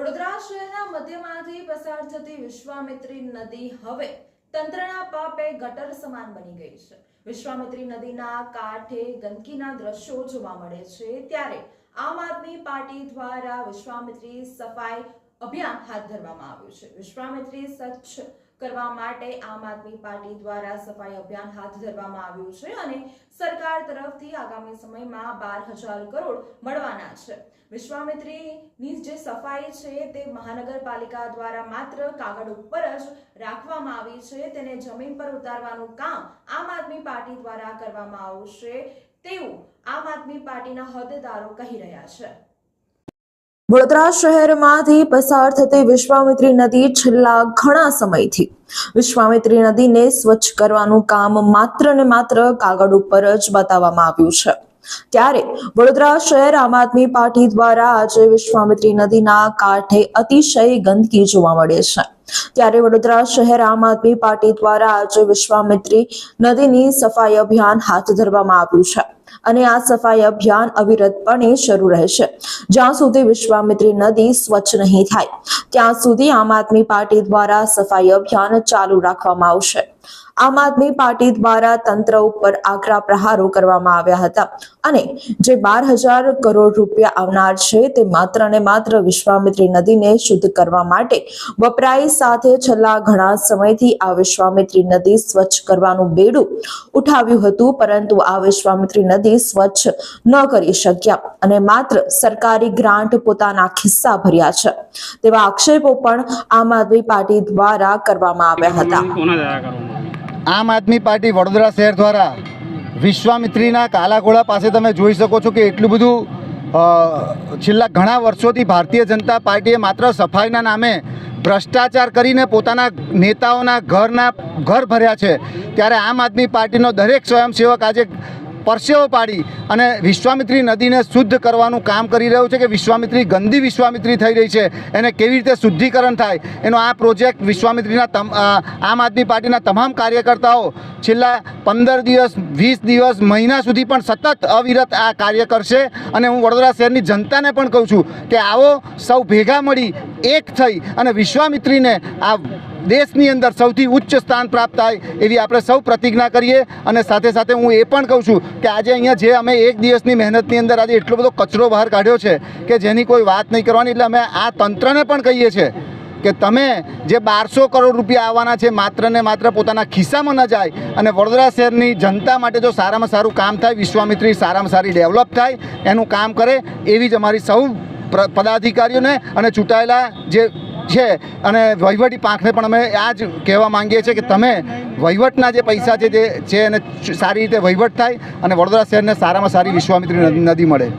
વડોદરા શહેરના મધ્યમાંથી પસાર થતી વિશ્વામિત્રી નદી હવે તંત્રના પાપે ગટર સમાન બની ગઈ છે. વિશ્વામિત્રી નદીના કાંઠે ગંદકીના દ્રશ્યો જોવા મળે છે ત્યારે આમ આદમી પાર્ટી દ્વારા વિશ્વામિત્રી સફાઈ અભિયાન હાથ ધરવામાં આવ્યું છે. વિશ્વામિત્રી સ્વચ્છ કરવા માટે આમ આદમી પાર્ટી દ્વારા સફાઈ અભિયાન હાથ ધરવામાં આવ્યું છે અને સરકાર તરફથી આગામી સમયમાં બાર હજાર કરોડ મળવાના છે. વિશ્વામિત્રીની જે સફાઈ છે તે મહાનગરપાલિકા દ્વારા માત્ર કાગળ ઉપર જ રાખવામાં આવી છે, તેને જમીન પર ઉતારવાનું કામ આમ આદમી પાર્ટી દ્વારા કરવામાં આવશે તેવું આમ આદમી પાર્ટીના હોદ્દેદારો કહી રહ્યા છે. વડોદરા શહેરમાંથી પસાર થતી વિશ્વામિત્રી નદી છેલ્લા ઘણા સમયથી. વિશ્વામિત્રી નદીને સ્વચ્છ કરવાનું કામ માત્ર ને માત્ર કાગળ ઉપર જ બતાવવામાં આવ્યું છે. ત્યારે વડોદરા શહેર આમ આદમી પાર્ટી દ્વારા આજે વિશ્વામિત્રી નદીના કાંઠે અતિશય ગંદકી જોવા મળે છે. ત્યારે વડોદરા શહેર આમ આદમી પાર્ટી દ્વારા આજે વિશ્વામિત્રી નદીની સફાઈ અભિયાન હાથ ધરવામાં આવ્યું છે. અને આ સફાઈ અભિયાન અવિરતપણે શરૂ રહેશે. જ્યાં સુધી વિશ્વામિત્રી નદી સ્વચ્છ નહીં થાય, ત્યાં સુધી આમ આદમી પાર્ટી દ્વારા સફાઈ અભિયાન ચાલુ રાખવામાં આવશે. આમ આદમી પાર્ટી દ્વારા તંત્ર ઉપર આકરા પ્રહારો કરવામાં આવ્યા હતા. અને જે બાર હજાર કરોડ રૂપિયા આવનાર છે તે માત્ર ને માત્ર વિશ્વામિત્રી નદીને શુદ્ધ કરવા માટે વપરાય સાથે છેલ્લા ઘણા સમયથી આ વિશ્વામિત્રી નદી સ્વચ્છ કરવાનું બેડું ઉઠાવ્યું હતું, પરંતુ આ વિશ્વામિત્રી નદી સ્વચ્છ ન કરી શક્યા અને માત્ર સરકારી ગ્રાન્ટ પોતાના ખિસ્સા ભર્યા છે. તેવા આક્ષેપો પણ આમ આદમી પાર્ટી દ્વારા કરવામાં આવ્યા હતા. આમ આદમી પાર્ટી વડોદરા શહેર દ્વારા વિશ્વામિત્રીના કાલાઘોડા પાસે તમે જોઈ શકો છો કે એટલું બધું છેલ્લા ઘણા વર્ષોથી ભારતીય જનતા પાર્ટીએ માત્ર સફાઈના નામે ભ્રષ્ટાચાર કરીને પોતાના નેતાઓના ઘરના ઘર ભર્યા છે. ત્યારે આમ આદમી પાર્ટીનો દરેક સ્વયંસેવક આજે પરસેવો પાડી અને વિશ્વામિત્રી નદીને શુદ્ધ કરવાનું કામ કરી રહ્યું છે કે વિશ્વામિત્રી ગંદી વિશ્વામિત્રી થઈ રહી છે, એને કેવી રીતે શુદ્ધિકરણ થાય? એનો આ પ્રોજેક્ટ વિશ્વામિત્રીના આમ આદમી પાર્ટીના તમામ કાર્યકર્તાઓ છેલ્લા પંદર દિવસ, વીસ દિવસ, મહિના સુધી પણ સતત અવિરત આ કાર્ય કરશે અને હું વડોદરા શહેરની જનતાને પણ કહું છું કે આવો સૌ ભેગા મળી, એક થઈ અને વિશ્વામિત્રીને આ દેશની અંદર સૌથી ઉચ્ચ સ્થાન પ્રાપ્ત થાય એવી આપણે સૌ પ્રતિજ્ઞા કરીએ અને સાથે સાથે હું એ પણ કહું છું કે આજે અહીંયા જે અમે એક દિવસની મહેનતની અંદર આજે એટલો બધો કચરો બહાર કાઢ્યો છે કે જેની કોઈ વાત નહીં કરવાની એટલે અમે આ તંત્રને પણ કહીએ છીએ કે તમે જે બારસો કરોડ રૂપિયા આવવાના છે માત્ર ને માત્ર પોતાના ખિસ્સામાં ન જાય અને વડોદરા શહેરની જનતા માટે જો સારામાં સારું કામ થાય, વિશ્વામિત્રી સારામાં સારી ડેવલપ થાય, એનું કામ કરે એવી જ અમારી સૌ પદાધિકારીઓને અને ચૂંટાયેલા જે છે અને વહીવટી પાંખને પણ અમે આ જ કહેવા માંગીએ છીએ કે તમે વહીવટના જે પૈસા છે જે છે એને સારી રીતે વહીવટ થાય અને વડોદરા શહેરને સારામાં સારી વિશ્વામિત્રી નદી મળે.